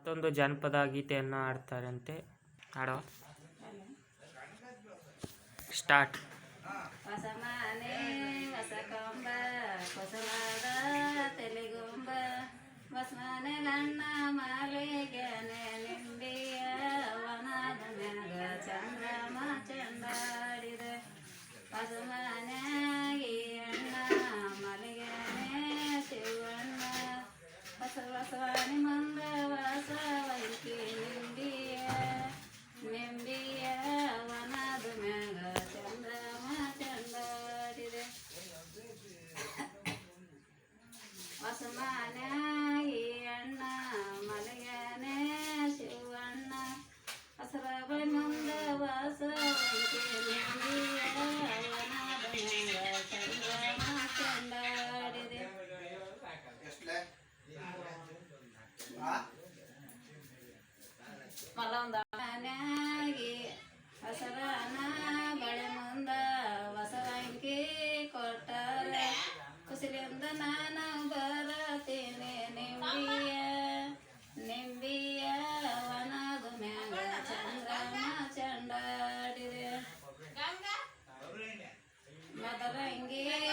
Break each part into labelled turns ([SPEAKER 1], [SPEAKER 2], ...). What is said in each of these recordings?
[SPEAKER 1] ಮತ್ತೊಂದು ಜಾನಪದ ಗೀತೆಯನ್ನು ಹಾಡ್ತಾರಂತೆ. ಹಾಡೋ? ಸ್ಟಾರ್ಟ್.
[SPEAKER 2] ನನ್ನ ಮಾಲಿಗೆನೆ ನಿಂಬಿಯ ವನದ ಮ್ಯಾಗ ಚಂದ್ರಮ ಚಂದಾಡಿದೆ. ಹೊಸ ಹೊಸ ಮನೆಯಾಗಿ ಅಣ್ಣ ಮಲಗನೆ ಶಿವಣ್ಣ. ಹಸರ ವನದ ಮ್ಯಾಗ ಚಂದ್ರಮ ಚಂದಾಡಿದೆ ಮನ್ಯಾಗಿ ಬಳೆ ಮುಂದ ಕುಸಿಲಿಂದ ನಾನು बराबर रहेंगे।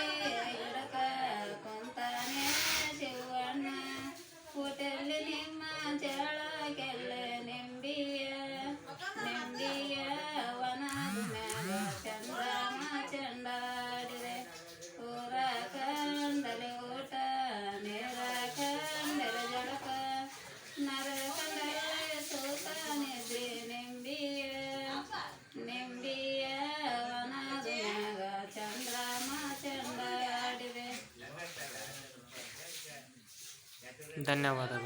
[SPEAKER 1] ಧನ್ಯವಾದಗಳು